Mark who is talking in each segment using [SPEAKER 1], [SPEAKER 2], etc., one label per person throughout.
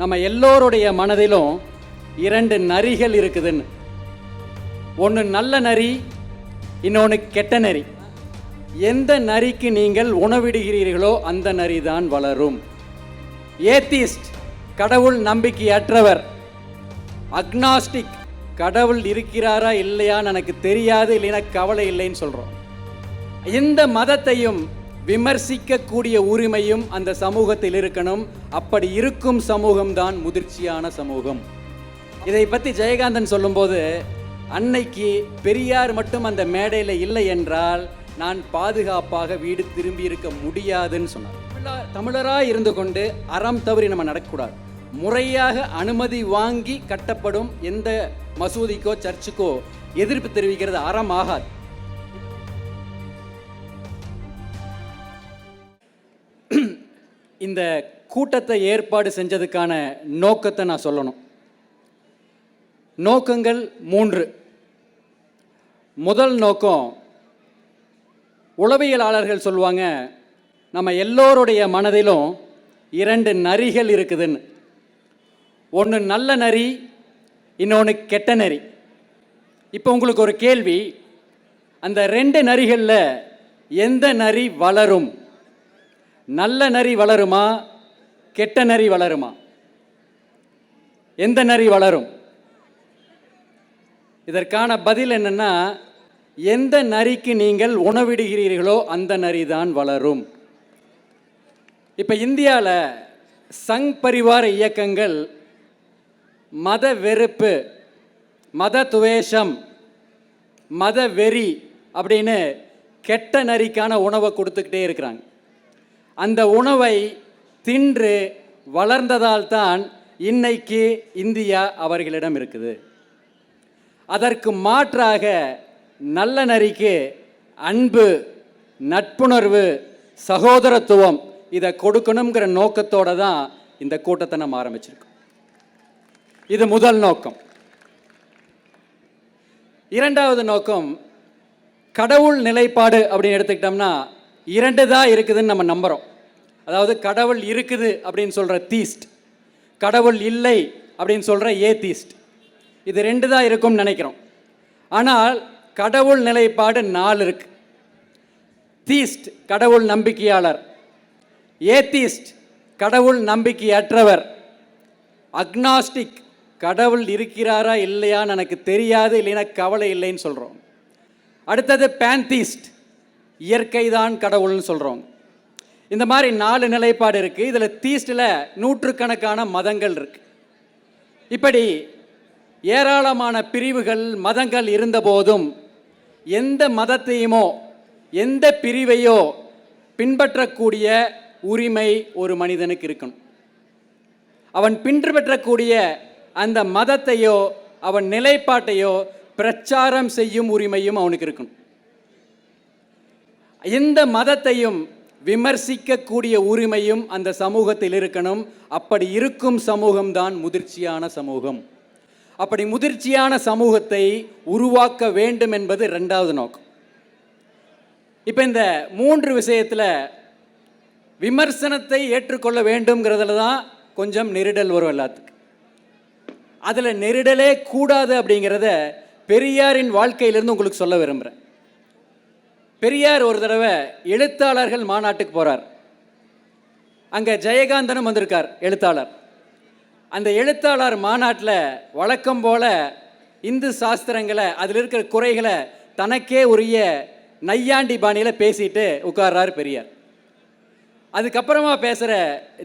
[SPEAKER 1] நம்ம எல்லோருடைய மனதிலும் இரண்டு நரிகள் இருக்குதுன்னு. ஒன்று நல்ல நரி இன்னொன்று கெட்ட நரி. எந்த நரிக்கு நீங்கள் உணவிடுகிறீர்களோ அந்த நரி தான் வளரும். ஏத்திஸ்ட் கடவுள் நம்பிக்கையற்றவர். அக்னாஸ்டிக் கடவுள் இருக்கிறாரா இல்லையான்னு எனக்கு தெரியாது இல்லைன்னா கவலை இல்லைன்னு சொல்கிறோம் எந்த மதத்தையும் விமர்சிக்கக்கூடிய உரிமையும் அந்த சமூகத்தில் இருக்கணும். அப்படி இருக்கும் சமூகம்தான் முதிர்ச்சியான சமூகம். இதை பற்றி ஜெயகாந்தன் சொல்லும்போது அன்னைக்கு பெரியார் மட்டும் அந்த மேடையில் இல்லை என்றால் நான் பாதுகாப்பாக வீடு திரும்பி இருக்க முடியாதுன்னு சொன்னார். தமிழராக இருந்து கொண்டு அறம் தவறி நம்ம நடக்கக்கூடாது. முறையாக அனுமதி வாங்கி கட்டப்படும் எந்த மசூதிக்கோ சர்ச்சுக்கோ எதிர்ப்பு தெரிவிக்கிறது அறம் ஆகாது. இந்த கூட்டத்தை ஏற்பாடு செஞ்சதுக்கான நோக்கத்தை நான் சொல்லணும். நோக்கங்கள் மூன்று. முதல் நோக்கம் உளவியலாளர்கள் சொல்லுவாங்க நம்ம எல்லோருடைய மனதிலும் இரண்டு நரிகள் இருக்குதுன்னு. ஒன்று நல்ல நரி இன்னொன்று கெட்ட நரி. இப்போ உங்களுக்கு ஒரு கேள்வி அந்த ரெண்டு நரிகளில் எந்த நரி வளரும்? நல்ல நரி வளருமா கெட்ட நரி வளருமா? எந்த நரி வளரும்? இதற்கான பதில் என்னென்னா எந்த நரிக்கு நீங்கள் உணவிடுகிறீர்களோ அந்த நரி தான் வளரும். இப்போ இந்தியாவில் சங் பரிவார இயக்கங்கள் மத வெறுப்பு மத துவேஷம் மத வெறி அப்படின்னு கெட்ட நரிக்கான உணவை கொடுத்துக்கிட்டே இருக்கிறாங்க. அந்த உணவை தின்று வளர்ந்ததால் தான் இன்னைக்கு இந்தியா அவர்களிடம் இருக்குது. அதற்கு மாற்றாக நல்ல நரிக்கு அன்பு நட்புணர்வு சகோதரத்துவம் இதை கொடுக்கணுங்கிற நோக்கத்தோடு தான் இந்த கூட்டத்தை நம்ம ஆரம்பிச்சிருக்கோம். இது முதல் நோக்கம். இரண்டாவது நோக்கம் கடவுள் நிலைப்பாடு அப்படின்னு எடுத்துக்கிட்டோம்னா இரண்டு தான் இருக்குதுன்னு நம்ம நம்புகிறோம் அதாவது கடவுள் இருக்குது அப்படின்னு சொல்கிற தீஸ்ட் கடவுள் இல்லை அப்படின்னு சொல்கிற ஏதீஸ்ட் இது ரெண்டு தான் இருக்கும்னு நினைக்கிறோம். ஆனால் கடவுள் நிலைப்பாடு நாலு இருக்கு. தீஸ்ட் கடவுள் நம்பிக்கையாளர். ஏத்தீஸ்ட் கடவுள் நம்பிக்கையற்றவர். அக்னாஸ்டிக் கடவுள் இருக்கிறாரா இல்லையான்னு எனக்கு தெரியாது இல்லைன்னா கவலை இல்லைன்னு சொல்கிறோம் அடுத்தது பேன்தீஸ்ட் இயற்கை தான் கடவுள்னு சொல்கிறோம் இந்த மாதிரி நாலு நிலைப்பாடு இருக்குது இதில் தீஸ்டில் நூற்றுக்கணக்கான மதங்கள் இருக்கு. இப்படி ஏராளமான பிரிவுகள் மதங்கள் இருந்தபோதும் எந்த மதத்தையுமோ எந்த பிரிவையோ பின்பற்றக்கூடிய உரிமை ஒரு மனிதனுக்கு இருக்கணும். அவன் பின்பற்றக்கூடிய அந்த மதத்தையோ அவன் நிலைப்பாட்டையோ பிரச்சாரம் செய்யும் உரிமையும் அவனுக்கு இருக்கணும். எந்த மதத்தையும் விமர்சிக்கக்கூடிய உரிமையும் அந்த சமூகத்தில் இருக்கணும். அப்படி இருக்கும் சமூகம்தான் முதிர்ச்சியான சமூகம். அப்படி முதிர்ச்சியான சமூகத்தை உருவாக்க வேண்டும் என்பது ரெண்டாவது நோக்கம். இப்போ இந்த மூன்று விஷயத்தில் விமர்சனத்தை ஏற்றுக்கொள்ள வேண்டும்ங்கிறதுல தான் கொஞ்சம் நெருடல் வரும் எல்லாத்துக்கு அதில் நெருடலே கூடாது அப்படிங்கிறத பெரியாரின் வாழ்க்கையிலிருந்து உங்களுக்கு சொல்ல விரும்புகிறேன் பெரியார் ஒரு தடவை எழுத்தாளர்கள் மாநாட்டுக்கு போகிறார் அங்கே ஜெயகாந்தனும் வந்திருக்கார் எழுத்தாளர். அந்த எழுத்தாளர் மாநாட்டில் வழக்கம் போல இந்து சாஸ்திரங்களை அதில் இருக்கிற குறைகளை தனக்கே உரிய நையாண்டி பாணியில் பேசிட்டு உட்கார்றார் பெரியார். அதுக்கப்புறமா பேசுகிற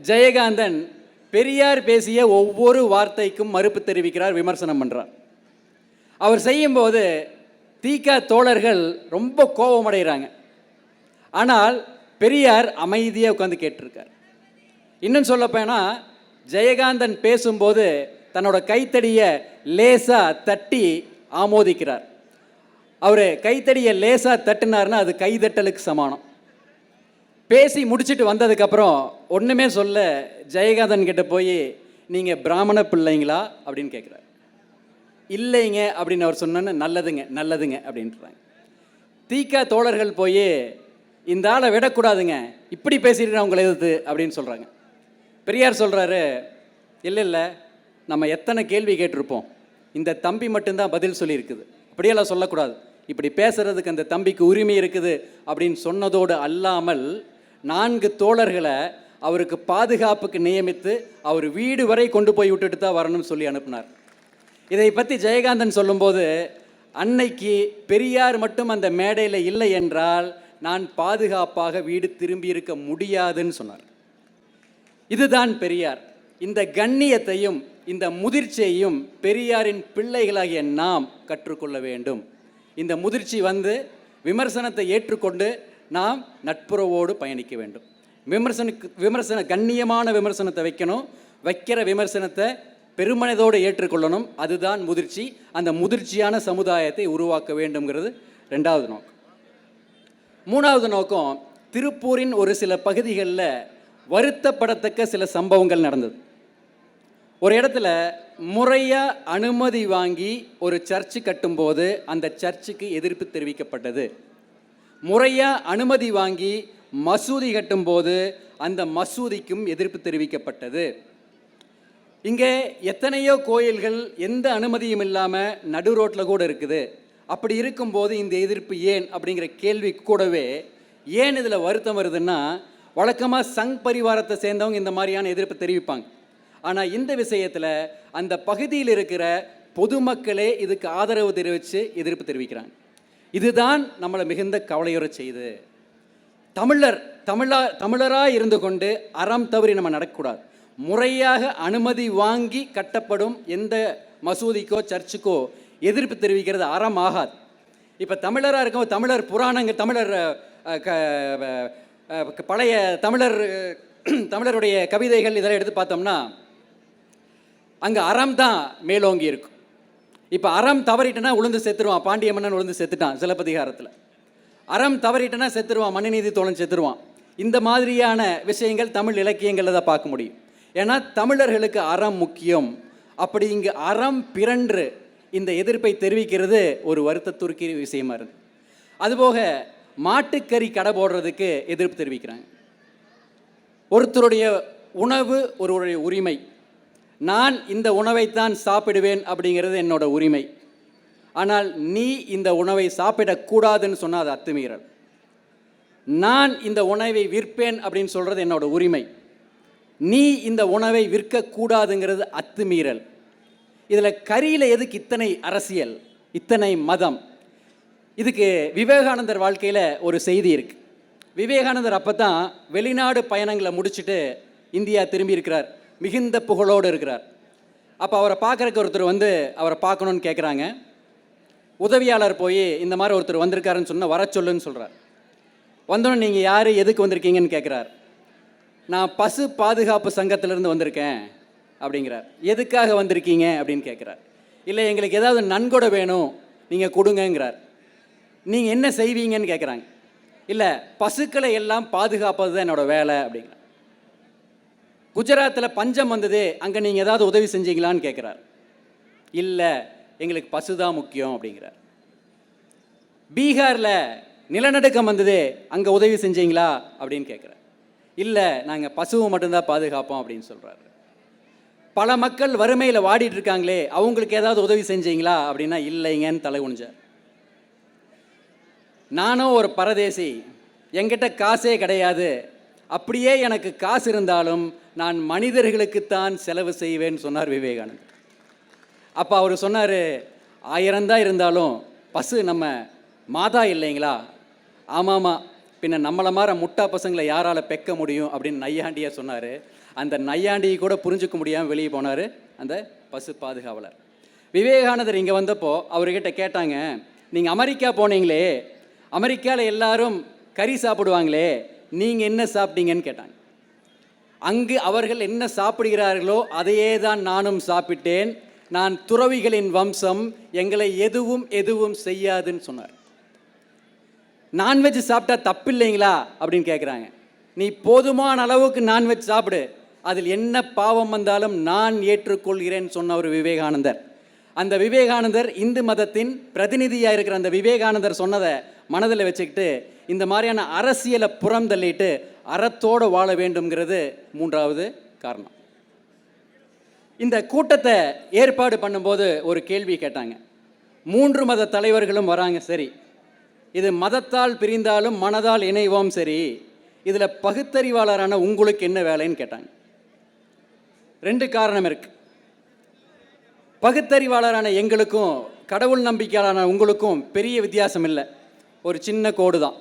[SPEAKER 1] ஜெயகாந்தன் பெரியார் பேசிய ஒவ்வொரு வார்த்தைக்கும் மறுப்பு தெரிவிக்கிறார் விமர்சனம் பண்ணுறார் அவர் செய்யும்போது தீக்கா தோழர்கள் ரொம்ப கோபமடைகிறாங்க ஆனால் பெரியார் அமைதியாக உட்காந்து கேட்டிருக்கார். இன்னும் சொல்லப்போனா ஜெயகாந்தன் பேசும்போது தன்னோட கைத்தடியை லேசாக தட்டி ஆமோதிக்கிறார். அவர் கைத்தடியை லேசாக தட்டினார்னா அது கைதட்டலுக்கு சமானம். பேசி முடிச்சிட்டு வந்ததுக்கப்புறம் ஒன்றுமே சொல்ல ஜெயகாந்தன் கிட்ட போய் நீங்கள் பிராமண பிள்ளைங்களா? அப்படின்னு கேட்குறாரு இல்லைங்க அப்படின்னு அவர் சொன்னோன்னு நல்லதுங்க நல்லதுங்க அப்படின்றாங்க. தீக்கா தோழர்கள் போய் இந்த ஆளை விடக்கூடாதுங்க இப்படி பேசிட்டு உங்களை எதிர்த்து அப்படின்னு சொல்கிறாங்க பெரியார் சொல்கிறாரு இல்லை இல்லை நம்ம எத்தனை கேள்வி கேட்டிருப்போம் இந்த தம்பி மட்டும்தான் பதில் சொல்லியிருக்குது அப்படியெல்லாம் சொல்லக்கூடாது. இப்படி பேசுறதுக்கு அந்த தம்பிக்கு உரிமை இருக்குது அப்படின்னு சொன்னதோடு அல்லாமல் நான்கு தோழர்களை அவருக்கு பாதுகாப்புக்கு நியமித்து அவர் வீடு வரை கொண்டு போய் விட்டுட்டு தான் வரணும்னு சொல்லி அனுப்பினார். இதை பற்றி ஜெயகாந்தன் சொல்லும்போது அன்னைக்கு பெரியார் மட்டும் அந்த மேடையில் இல்லை என்றால் நான் பாதுகாப்பாக வீடு திரும்பி இருக்க முடியாதுன்னு சொன்னார். இதுதான் பெரியார். இந்த கண்ணியத்தையும் இந்த முதிர்ச்சியையும் பெரியாரின் பிள்ளைகளாகிய நாம் கற்றுக்கொள்ள வேண்டும். இந்த முதிர்ச்சி வந்து விமர்சனத்தை ஏற்றுக்கொண்டு நாம் நட்புறவோடு பயணிக்க வேண்டும். விமர்சனுக்கு விமர்சன கண்ணியமான விமர்சனத்தை வைக்கணும். வைக்கிற விமர்சனத்தை பெருமனதோடு ஏற்றுக்கொள்ளணும். அதுதான் முதிர்ச்சி. அந்த முதிர்ச்சியான சமுதாயத்தை உருவாக்க வேண்டும்ங்கிறது ரெண்டாவது நோக்கம். மூணாவது நோக்கம் திருப்பூரின் ஒரு சில பகுதிகளில் வருத்தப்படத்தக்க சில சம்பவங்கள் நடந்தது. ஒரு இடத்துல முறையாக அனுமதி வாங்கி ஒரு சர்ச்சு கட்டும்போது அந்த சர்ச்சுக்கு எதிர்ப்பு தெரிவிக்கப்பட்டது. முறையாக அனுமதி வாங்கி மசூதி கட்டும்போது அந்த மசூதிக்கும் எதிர்ப்பு தெரிவிக்கப்பட்டது. இங்கே எத்தனையோ கோயில்கள் எந்த அனுமதியும் இல்லாமல் நடு ரோட்டில் கூட இருக்குது. அப்படி இருக்கும்போது இந்த எதிர்ப்பு ஏன் அப்படிங்கிற கேள்வி கூடவே ஏன் இதில் வருத்தம் வருதுன்னா வழக்கமாக சங் பரிவாரத்தை சேர்ந்தவங்க இந்த மாதிரியான எதிர்ப்பு தெரிவிப்பாங்க. ஆனால் இந்த விஷயத்தில் அந்த பகுதியில் இருக்கிற பொதுமக்களே இதுக்கு ஆதரவு தெரிவித்து எதிர்ப்பு தெரிவிக்கிறாங்க. இதுதான் நம்மளை மிகுந்த கவலையுற செய்யுது தமிழர் தமிழா தமிழராக இருந்து கொண்டு அறம் தவறி நம்ம நடக்கக்கூடாது. முறையாக அனுமதி வாங்கி கட்டப்படும் எந்த மசூதிக்கோ சர்ச்சுக்கோ எதிர்ப்பு தெரிவிக்கிறது அறம் ஆகாது இப்போ தமிழராக இருக்கும் தமிழர் புராணங்கள் தமிழர் க பழைய தமிழர் தமிழருடைய கவிதைகள் இதெல்லாம் எடுத்து பார்த்தோம்னா அங்கே அறம் தான் மேலோங்கி இருக்கும். இப்போ அறம் தவறிட்டனா உளுந்து செத்துருவான் பாண்டிய மன்னன் உளுந்து செத்துட்டான் சிலப்பதிகாரத்தில். அறம் தவறிட்டனா செத்துருவான் மனுநீதி தோழன் செத்துருவான். இந்த மாதிரியான விஷயங்கள் தமிழ் இலக்கியங்களில் தான் பார்க்க முடியும். ஏன்னா தமிழர்களுக்கு அறம் முக்கியம். அப்படி இங்கு அறம் பிறன்று இந்த எதிர்ப்பை தெரிவிக்கிறது ஒரு வருத்தத்திற்குரிய விஷயமா இருக்கு. அதுபோக மாட்டுக்கறி கடை போடுறதுக்கு எதிர்ப்பு தெரிவிக்கிறாங்க. ஒருத்தருடைய உணவு ஒருவருடைய உரிமை. நான் இந்த உணவைத்தான் சாப்பிடுவேன் அப்படிங்கிறது என்னோட உரிமை. ஆனால் நீ இந்த உணவை சாப்பிடக்கூடாதுன்னு சொன்னால் அது அத்துமீறல். நான் இந்த உணவை விற்பேன் அப்படின்னு சொல்கிறது என்னோட உரிமை. நீ இந்த உணவை விற்கக்கூடாதுங்கிறது அத்துமீறல். இதில் கரியில் எதுக்கு இத்தனை அரசியல் இத்தனை மதம்? இதுக்கு விவேகானந்தர் வாழ்க்கையில் ஒரு செய்தி இருக்கு. விவேகானந்தர் அப்போ தான் வெளிநாடு பயணங்களை முடிச்சுட்டு இந்தியா திரும்பி இருக்கிறார். மிகுந்த புகழோடு இருக்கிறார். அப்போ அவரை பார்க்குறக்கு ஒருத்தர் வந்து அவரை பார்க்கணுன்னு கேட்குறாங்க உதவியாளர் போய் இந்த மாதிரி ஒருத்தர் வந்திருக்காருன்னு சொன்னால் வர சொல்லுன்னு சொல்கிறார் வந்தோடனே நீங்கள் யார் எதுக்கு வந்திருக்கீங்கன்னு கேட்குறார் நான் பசு பாதுகாப்பு சங்கத்திலேருந்து வந்திருக்கேன் அப்படிங்கிறார். எதுக்காக வந்திருக்கீங்க அப்படின்னு கேட்குறார். இல்லை எங்களுக்கு ஏதாவது நன்கொடை வேணும் நீங்கள் கொடுங்கங்கிறார். நீங்கள் என்ன செய்வீங்கன்னு கேட்குறாங்க. இல்லை பசுக்களை எல்லாம் பாதுகாப்பது தான் என்னோட வேலை அப்படிங்கிறார். குஜராத்தில் பஞ்சம் வந்தது அங்கே நீங்கள் ஏதாவது உதவி செஞ்சீங்களான்னு கேட்குறார். இல்லை எங்களுக்கு பசு தான் முக்கியம் அப்படிங்கிறார். பீகாரில் நிலநடுக்கம் வந்தது அங்கே உதவி செஞ்சீங்களா அப்படின்னு கேட்குறார். இல்லை நாங்கள் பசுவை மட்டும்தான் பாதுகாப்போம் அப்படின்னு சொல்கிறாரு பல மக்கள் வறுமையில் வாடிட்டு இருக்காங்களே அவங்களுக்கு ஏதாவது உதவி செஞ்சீங்களா அப்படின்னா இல்லைங்கன்னு தலை குனிஞ்சார். நானும் ஒரு பரதேசி என்கிட்ட காசே கிடையாது. அப்படியே எனக்கு காசு இருந்தாலும் நான் மனிதர்களுக்குத்தான் செலவு செய்வேன்னு சொன்னார் விவேகானந்தர். அப்போ அவர் சொன்னார் ஆயிரம் தான் இருந்தாலும் பசு நம்ம மாதா இல்லைங்களா? ஆமாம்மா பின்ன நம்மளை மாற முட்டா பசங்களை யாரால் பெக்க முடியும் அப்படின்னு நையாண்டியாக சொன்னார். அந்த நையாண்டியை கூட புரிஞ்சுக்க முடியாமல் வெளியே போனார் அந்த பசு பாதுகாவலர். விவேகானந்தர் இங்கே வந்தப்போ அவர்கிட்ட கேட்டாங்க நீங்கள் அமெரிக்கா போனீங்களே அமெரிக்காவில் எல்லாரும் கறி சாப்பிடுவாங்களே நீங்கள் என்ன சாப்பிட்டீங்கன்னு கேட்டாங்க. அங்கு அவர்கள் என்ன சாப்பிடுகிறார்களோ அதையே தான் நானும் சாப்பிட்டேன். நான் துறவிகளின் வம்சம் எங்களை எதுவும் எதுவும் செய்யாதுன்னு சொன்னார். நான்வெஜ் சாப்பிட்டா தப்பு இல்லைங்களா அப்படின்னு கேட்குறாங்க நீ போதுமான அளவுக்கு நான்வெஜ் சாப்பிடு. அதில் என்ன பாவம் வந்தாலும் நான் ஏற்றுக்கொள்கிறேன் சொன்ன ஒரு விவேகானந்தர். அந்த விவேகானந்தர் இந்து மதத்தின் பிரதிநிதியாக இருக்கிற அந்த விவேகானந்தர் சொன்னதை மனதில் வச்சுக்கிட்டு இந்த மாதிரியான அரசியலை புறம் தள்ளிட்டு அறத்தோடு வாழ வேண்டும்ங்கிறது மூன்றாவது காரணம். இந்த கூட்டத்தை ஏற்பாடு பண்ணும்போது ஒரு கேள்வி கேட்டாங்க. மூன்று மத தலைவர்களும் வராங்க சரி. இது மதத்தால் பிரிந்தாலும் மனதால் இணைவோம் சரி. இதில் பகுத்தறிவாளரான உங்களுக்கு என்ன வேலைன்னு கேட்டாங்க. ரெண்டு காரணம் இருக்கு. பகுத்தறிவாளரான எங்களுக்கும் கடவுள் நம்பிக்கையாளரான உங்களுக்கும் பெரிய வித்தியாசம் இல்லை. ஒரு சின்ன கோடு தான்.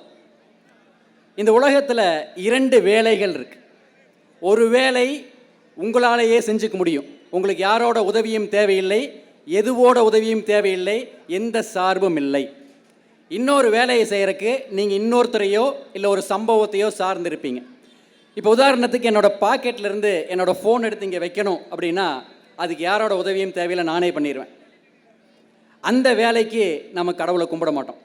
[SPEAKER 1] இந்த உலகத்தில் இரண்டு வேலைகள் இருக்கு. ஒரு வேலை உங்களாலேயே செஞ்சுக்க முடியும். உங்களுக்கு யாரோட உதவியும் தேவையில்லை எதுவோட உதவியும் தேவையில்லை எந்த சார்பும் இல்லை. இன்னொரு வேலையை செய்கிறக்கு நீங்கள் இன்னொருத்தரையோ இல்லை ஒரு சம்பவத்தையோ சார்ந்திருப்பீங்க. இப்போ உதாரணத்துக்கு என்னோட பாக்கெட்லேருந்து என்னோடய ஃபோன் எடுத்து இங்கே வைக்கணும் அப்படின்னா அதுக்கு யாரோட உதவியும் தேவையில்லை நானே பண்ணிடுவேன் அந்த வேலைக்கு நம்ம கடவுளை கும்பிட மாட்டோம்.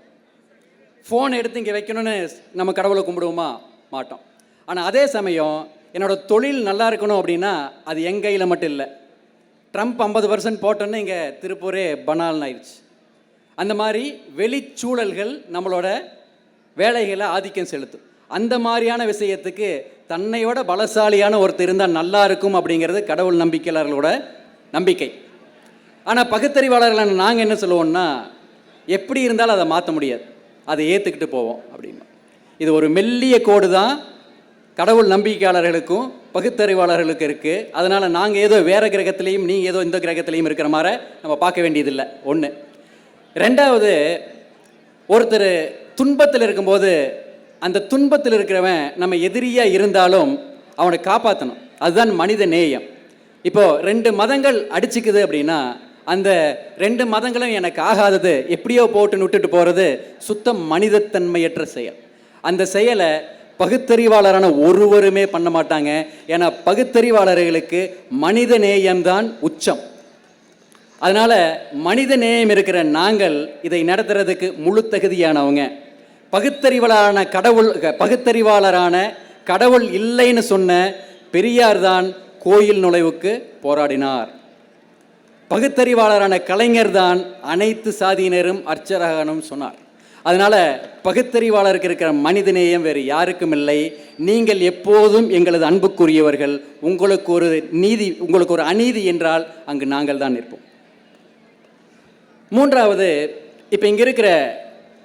[SPEAKER 1] ஃபோன் எடுத்து இங்கே வைக்கணும்னு நம்ம கடவுளை கும்பிடுவோமா? மாட்டோம். ஆனால் அதே சமயம் என்னோட தொழில் நல்லா இருக்கணும் அப்படின்னா அது என் கையில் மட்டும் இல்லை. ட்ரம்ப் ஐம்பது பர்சன்ட் போட்டோன்னு இங்கே திருப்பூரே பனால்னு ஆயிடுச்சு. அந்த மாதிரி வெளிச்சூழல்கள் நம்மளோட வேலைகளை ஆதிக்கம் செலுத்தும். அந்த மாதிரியான விஷயத்துக்கு தன்னையோட பலசாலியான ஒருத்தர் இருந்தால் நல்லா இருக்கும் அப்படிங்கிறது கடவுள் நம்பிக்கையாளர்களோட நம்பிக்கை. ஆனால் பகுத்தறிவாளர்களான நாங்கள் என்ன சொல்லுவோம்னா எப்படி இருந்தாலும் அதை மாற்ற முடியாது. அதை ஏற்றுக்கிட்டு போவோம் அப்படின்னு. இது ஒரு மெல்லிய கோடு தான் கடவுள் நம்பிக்கையாளர்களுக்கும் பகுத்தறிவாளர்களுக்கு இருக்குது அதனால் நாங்கள் ஏதோ வேறு கிரகத்திலையும் நீங்கள் ஏதோ இந்த கிரகத்திலையும் இருக்கிற மாதிரி நம்ம பார்க்க வேண்டியதில்லை. ஒன்று ரெண்டாவது ஒருத்தர் துன்பத்தில் இருக்கும்போது அந்த துன்பத்தில் இருக்கிறவன் நம்ம எதிரியாக இருந்தாலும் அவனை காப்பாற்றணும் அதுதான் மனித நேயம். இப்போது ரெண்டு மதங்கள் அடிச்சுக்குது அப்படின்னா அந்த ரெண்டு மதங்களும் எனக்கு ஆகாதது. எப்படியோ போட்டு விட்டுட்டு போகிறது சுத்த மனிதத்தன்மையற்ற செயல். அந்த செயலை பகுத்தறிவாளரான ஒருவருமே பண்ண மாட்டாங்க. ஏன்னா பகுத்தறிவாளர்களுக்கு மனித நேயம்தான் உச்சம். அதனால் மனித நேயம் இருக்கிற நாங்கள் இதை நடத்துறதுக்கு முழு தகுதியானவங்க. பகுத்தறிவாளரான கடவுள் பகுத்தறிவாளரான கடவுள் இல்லைன்னு சொன்ன பெரியார் தான் கோயில் நுழைவுக்கு போராடினார். பகுத்தறிவாளரான கலைஞர் தான் அனைத்து சாதியினரும் அர்ச்சரகனும் சொன்னார். அதனால் பகுத்தறிவாளருக்கு இருக்கிற மனிதநேயம் வேறு யாருக்கும் இல்லை. நீங்கள் எப்போதும் எங்களது அன்புக்குரியவர்கள். உங்களுக்கு ஒரு நீதி உங்களுக்கு ஒரு அநீதி என்றால் அங்கு நாங்கள் தான் நிற்போம். மூன்றாவது இப்போ இங்கே இருக்கிற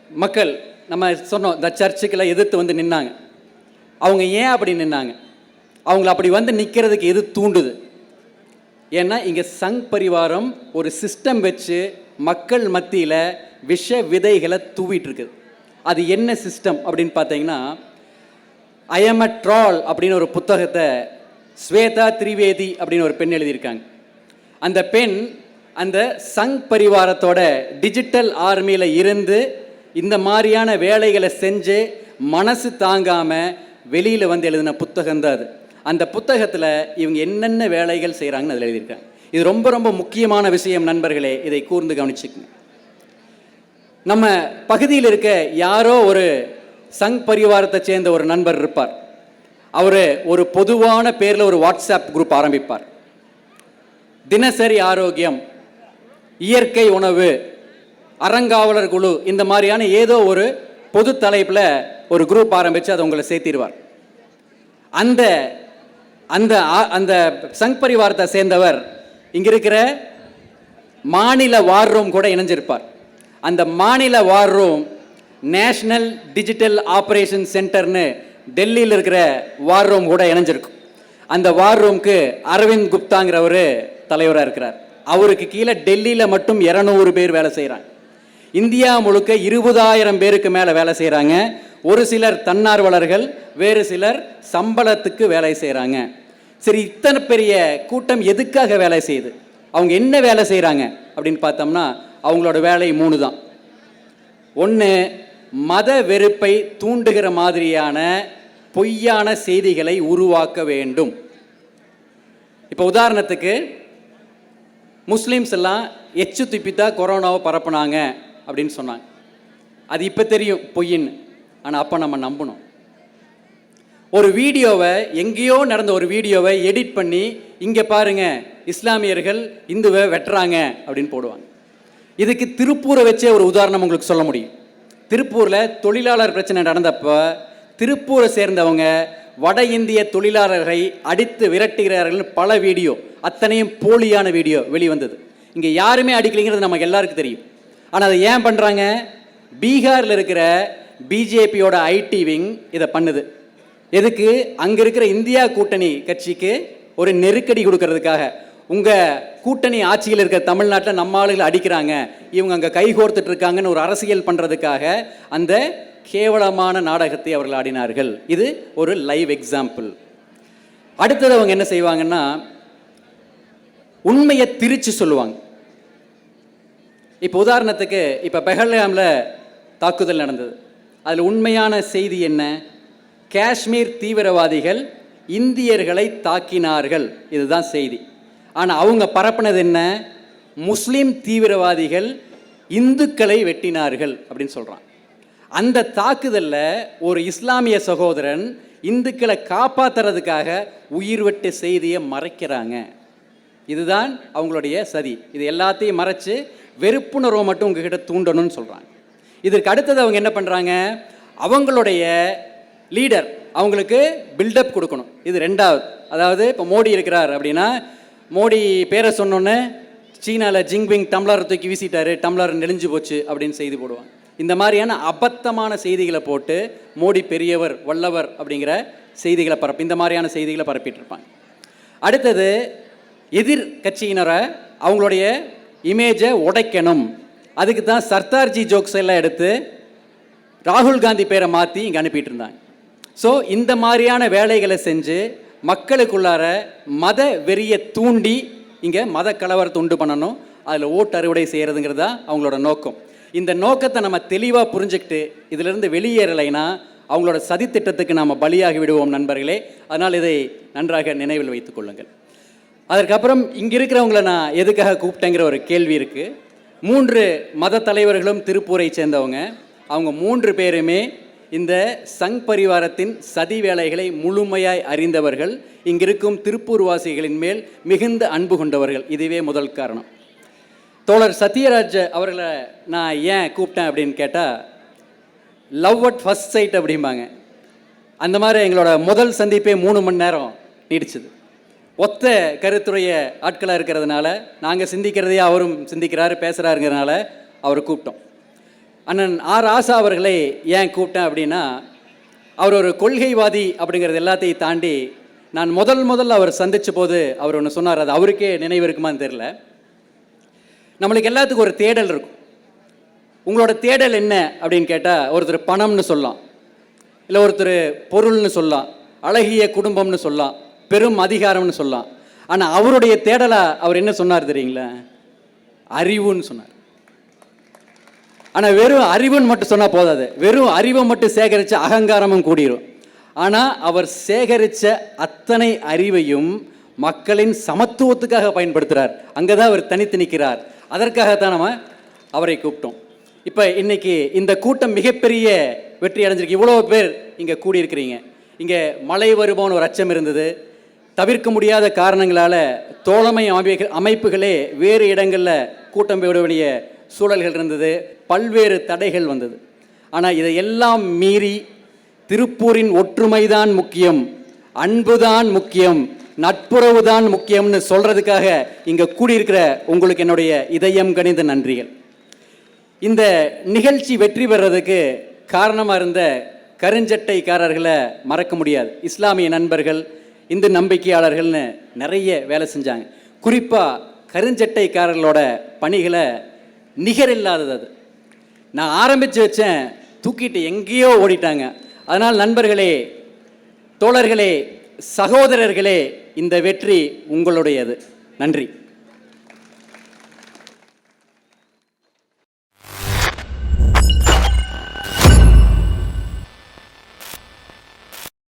[SPEAKER 1] மக்கள் நம்ம சொன்னோம் இந்த சர்ச்சுக்கெல்லாம் எதிர்த்து வந்து நின்னாங்க. அவங்க ஏன் அப்படி நின்னாங்க? அவங்கள அப்படி வந்து நிற்கிறதுக்கு எது தூண்டுது? ஏன்னா இங்கே சங் பரிவாரம் ஒரு சிஸ்டம் வச்சு மக்கள் மத்தியில் விஷ விதைகளை தூவிட்டுருக்குது. அது என்ன சிஸ்டம் அப்படின்னு பார்த்தீங்கன்னா ஐஎம் அ ட்ரால் அப்படின்னு ஒரு புத்தகத்தை ஸ்வேதா திரிவேதி அப்படின்னு ஒரு பெண் எழுதியிருக்காங்க. அந்த பெண் அந்த சங் பரிவாரத்தோட டிஜிட்டல் ஆர்மியில் இருந்து இந்த மாதிரியான வேலைகளை செஞ்சு மனசு தாங்காமல் வெளியில் வந்து எழுதின புத்தகம் தான் அது. அந்த புத்தகத்தில் இவங்க என்னென்ன வேலைகள் செய்கிறாங்கன்னு அதில் எழுதியிருக்காங்க. இது ரொம்ப ரொம்ப முக்கியமான விஷயம் நண்பர்களே இதை கூர்ந்து கவனிச்சுக்கங்க. நம்ம பகுதியில் இருக்க யாரோ ஒரு சங் பரிவாரத்தை சேர்ந்த ஒரு நண்பர் இருப்பார். அவர் ஒரு பொதுவான பேரில் ஒரு வாட்ஸ்அப் குரூப் ஆரம்பிப்பார். தினசரி ஆரோக்கியம் இயற்கை உணவு. அறங்காவலர் குழு இந்த மாதிரியான ஏதோ ஒரு பொது தலைப்பில் ஒரு குரூப் ஆரம்பித்து அதை உங்களை சேர்த்திடுவார். அந்த அந்த அந்த சங் பரிவாரத்தை சேர்ந்தவர் இங்க இருக்கிற மாநில வார் ரூம் கூட இணைஞ்சிருப்பார். அந்த மாநில war room national digital operation சென்டர்னு டெல்லியில் இருக்கிற வார் ரூம் கூட இணைஞ்சிருக்கும். அந்த வார் ரூம்க்கு அரவிந்த் குப்தாங்கிறவர் தலைவராக இருக்கிறார். அவருக்கு கீழே டெல்லியில் மட்டும் இரநூறு பேர் வேலை செய்கிறாங்க இந்தியா முழுக்க இருபதாயிரம் பேருக்கு மேலே வேலை செய்கிறாங்க ஒரு சிலர் தன்னார்வலர்கள் வேறு சிலர் சம்பளத்துக்கு வேலை செய்கிறாங்க சரி இத்தனை பெரிய கூட்டம் எதுக்காக வேலை செய்யுது? அவங்க என்ன வேலை செய்கிறாங்க அப்படின்னு பார்த்தோம்னா அவங்களோட வேலை மூணு தான் ஒன்று மத வெறுப்பை தூண்டுகிற மாதிரியான பொய்யான செய்திகளை உருவாக்க வேண்டும். இப்போ உதாரணத்துக்கு முஸ்லீம்ஸ் எல்லாம் எச்சு துப்பித்தா கொரோனாவை பரப்புனாங்க அப்படின்னு சொன்னாங்க. அது இப்போ தெரியும் பொய்ன்னு ஆனால் அப்போ நம்ம நம்பணும். ஒரு வீடியோவை எங்கேயோ நடந்த ஒரு வீடியோவை எடிட் பண்ணி இங்கே பாருங்க இஸ்லாமியர்கள் இந்துவை வெட்டுறாங்க அப்படின்னு போடுவாங்க. இதுக்கு திருப்பூரை வச்சே ஒரு உதாரணம் உங்களுக்கு சொல்ல முடியும். திருப்பூரில் தொழிலாளர் பிரச்சனை நடந்தப்போ திருப்பூரை சேர்ந்தவங்க வட இந்திய தொழிலாளர்களை அடித்து விரட்டுகிறார்கள் பல வீடியோ அத்தனையும் போலியான வீடியோ வெளிவந்தது. இங்கே யாருமே அடிக்கலைங்கிறது நமக்கு எல்லாருக்கும் தெரியும். ஆனால் அதை ஏன் பண்ணுறாங்க பீகாரில் இருக்கிற பிஜேபியோட ஐடி விங் இதை பண்ணுது. எதுக்கு? அங்கே இருக்கிற இந்தியா கூட்டணி கட்சிக்கு ஒரு நெருக்கடி கொடுக்கறதுக்காக. உங்கள் கூட்டணி ஆட்சியில் இருக்கிற தமிழ்நாட்டில் நம்ம ஆளுகளை அடிக்கிறாங்க. இவங்க அங்கே கைகோர்த்துட்டு இருக்காங்கன்னு ஒரு அரசியல் பண்ணுறதுக்காக அந்த கேவலமான நாடகத்தை அவர்கள் ஆடினார்கள். இது ஒரு லைவ் எக்ஸாம்பிள் அடுத்தது அவங்க என்ன செய்வாங்கன்னா உண்மையை திரிச்சு சொல்லுவாங்க. இப்போ உதாரணத்துக்கு இப்போ பெஹல்காமில் தாக்குதல் நடந்தது. அதில் உண்மையான செய்தி என்ன? காஷ்மீர் தீவிரவாதிகள் இந்தியர்களை தாக்கினார்கள். இதுதான் செய்தி. ஆனால் அவங்க பரப்புனது என்ன? முஸ்லீம் தீவிரவாதிகள் இந்துக்களை வெட்டினார்கள் அப்படின்னு சொல்கிறான் அந்த தாக்குதலில் ஒரு இஸ்லாமிய சகோதரன் இந்துக்களை காப்பாற்றுறதுக்காக உயிர் வெட்டு செய்தியை மறைக்கிறாங்க. இதுதான் அவங்களுடைய சதி. இது எல்லாத்தையும் மறைச்சு வெறுப்புணர்வை மட்டும் உங்ககிட்ட தூண்டணும்னு சொல்கிறாங்க இதற்கு அடுத்தது அவங்க என்ன பண்ணுறாங்க அவங்களுடைய லீடர் அவங்களுக்கு பில்டப் கொடுக்கணும். இது ரெண்டாவது. அதாவது இப்போ மோடி இருக்கிறார் அப்படின்னா மோடி பேரை சொன்னோன்னே சீனாவில் ஜிங்பிங் டம்ளர் தூக்கி வீசிட்டாரு டம்ளர் நெளிஞ்சு போச்சு அப்படின்னு செய்தி போடுவாங்க. இந்த மாதிரியான அபத்தமான செய்திகளை போட்டு மோடி பெரியவர் வல்லவர் அப்படிங்கிற செய்திகளை பரப்பி இந்த மாதிரியான செய்திகளை பரப்பிட்டு இருப்பாங்க அடுத்தது எதிர் கட்சியினரை அவங்களுடைய இமேஜை உடைக்கணும். அதுக்கு தான் சர்தார்ஜி ஜோக்ஸ் எல்லாம் எடுத்து ராகுல் காந்தி பேரை மாற்றி இங்கே அனுப்பிட்டு இருந்தாங்க ஸோ இந்த மாதிரியான வேலைகளை செஞ்சு மக்களுக்குள்ளார மத வெறியை தூண்டி இங்கே மத கலவரத்தை உண்டு பண்ணணும். அதில் ஓட்டு அறுவடை செய்கிறதுங்கிறது தான் அவங்களோட நோக்கம். இந்த நோக்கத்தை நம்ம தெளிவாக புரிஞ்சுக்கிட்டு இதிலிருந்து வெளியேறலைன்னா அவங்களோட சதித்திட்டத்துக்கு நாம் பலியாகி விடுவோம் நண்பர்களே. அதனால் இதை நன்றாக நினைவில் வைத்துக் கொள்ளுங்கள். அதற்கப்புறம் இங்கே இருக்கிறவங்கள நான் எதுக்காக கூப்பிட்டேங்கிற ஒரு கேள்வி இருக்குது மூன்று மத தலைவர்களும் திருப்பூரை சேர்ந்தவங்க. அவங்க மூன்று பேருமே இந்த சங் பரிவாரத்தின் சதி வேலைகளை முழுமையாய் அறிந்தவர்கள். இங்கிருக்கும் திருப்பூர் வாசிகளின் மேல் மிகுந்த அன்பு கொண்டவர்கள். இதுவே முதல் காரணம். தோழர் சத்யராஜ் அவர்களை நான் ஏன் கூப்பிட்டேன் அப்படின்னு கேட்டால் லவ் அட் ஃபஸ்ட் சைட் அப்படிம்பாங்க. அந்த மாதிரி எங்களோட முதல் சந்திப்பே மூணு மணி நேரம் நீடிச்சது. ஒத்த கருத்துடைய ஆட்களாக இருக்கிறதுனால நாங்கள் சிந்திக்கிறதையே அவரும் சிந்திக்கிறாரு பேசுகிறாருங்கிறதுனால அவரை கூப்பிட்டோம். அண்ணன் ஆர் ஆசா அவர்களை ஏன் கூப்பிட்டேன் அப்படின்னா அவர் ஒரு கொள்கைவாதி அப்படிங்கிறது எல்லாத்தையும் தாண்டி நான் முதல் முதல்ல அவர் சந்தித்த போது அவர் ஒன்று சொன்னார். அது அவருக்கே நினைவு இருக்குமான்னு தெரில நம்மளுக்கு எல்லாத்துக்கும் ஒரு தேடல் இருக்கும். உங்களோட தேடல் என்ன அப்படின்னு கேட்டால் ஒருத்தர் பணம்னு சொல்லலாம். இல்லை ஒருத்தர் பொருள்னு சொல்லலாம். அழகிய குடும்பம்னு சொல்லலாம். பெரும் அதிகாரம்னு சொல்லலாம். ஆனால் அவருடைய தேடலாக அவர் என்ன சொன்னார் தெரியுங்களா? அறிவுன்னு சொன்னார். ஆனால் வெறும் அறிவுன்னு மட்டும் சொன்னால் போதாது. வெறும் அறிவை மட்டும் சேகரித்த அகங்காரமும் கூடிரும். ஆனால் அவர் சேகரித்த அத்தனை அறிவையும் மக்களின் சமத்துவத்துக்காக பயன்படுத்துகிறார் அங்கே தான் அவர் தனித்து நிற்கிறார். அதற்காகத்தான் நம்ம அவரை கூப்பிட்டோம். இப்போ இன்னைக்கு இந்த கூட்டம் மிகப்பெரிய வெற்றி அடைஞ்சிருக்கு. இவ்வளோ பேர் இங்கே கூடியிருக்கிறீங்க. இங்கே மழை வருமோன்னு ஒரு அச்சம் இருந்தது. தவிர்க்க முடியாத காரணங்களால் தோழமை அமைப்பு அமைப்புகளே வேறு இடங்களில் கூட்டம் விட வேண்டிய சூழல்கள் இருந்தது. பல்வேறு தடைகள் வந்தது. ஆனால் இதையெல்லாம் மீறி திருப்பூரின் ஒற்றுமைதான் முக்கியம். அன்புதான் முக்கியம். நட்புறவு தான் முக்கியம்னு சொல்கிறதுக்காக இங்கே கூடியிருக்கிற உங்களுக்கு என்னுடைய இதயம் கணிந்த நன்றிகள். இந்த நிகழ்ச்சி வெற்றி பெறதுக்கு காரணமாக இருந்த கருஞ்சட்டைக்காரர்களை மறக்க முடியாது. இஸ்லாமிய நண்பர்கள் இந்து நம்பிக்கையாளர்கள்னு நிறைய வேலை செஞ்சாங்க. குறிப்பாக கருஞ்சட்டைக்காரர்களோட பணிகளை நிகரில்லாதது அது. நான் ஆரம்பித்து வச்சேன் தூக்கிட்டு எங்கேயோ ஓடிட்டாங்க. அதனால் நண்பர்களே தோழர்களே சகோதரர்களே இந்த வெற்றி உங்களுடையது. நன்றி.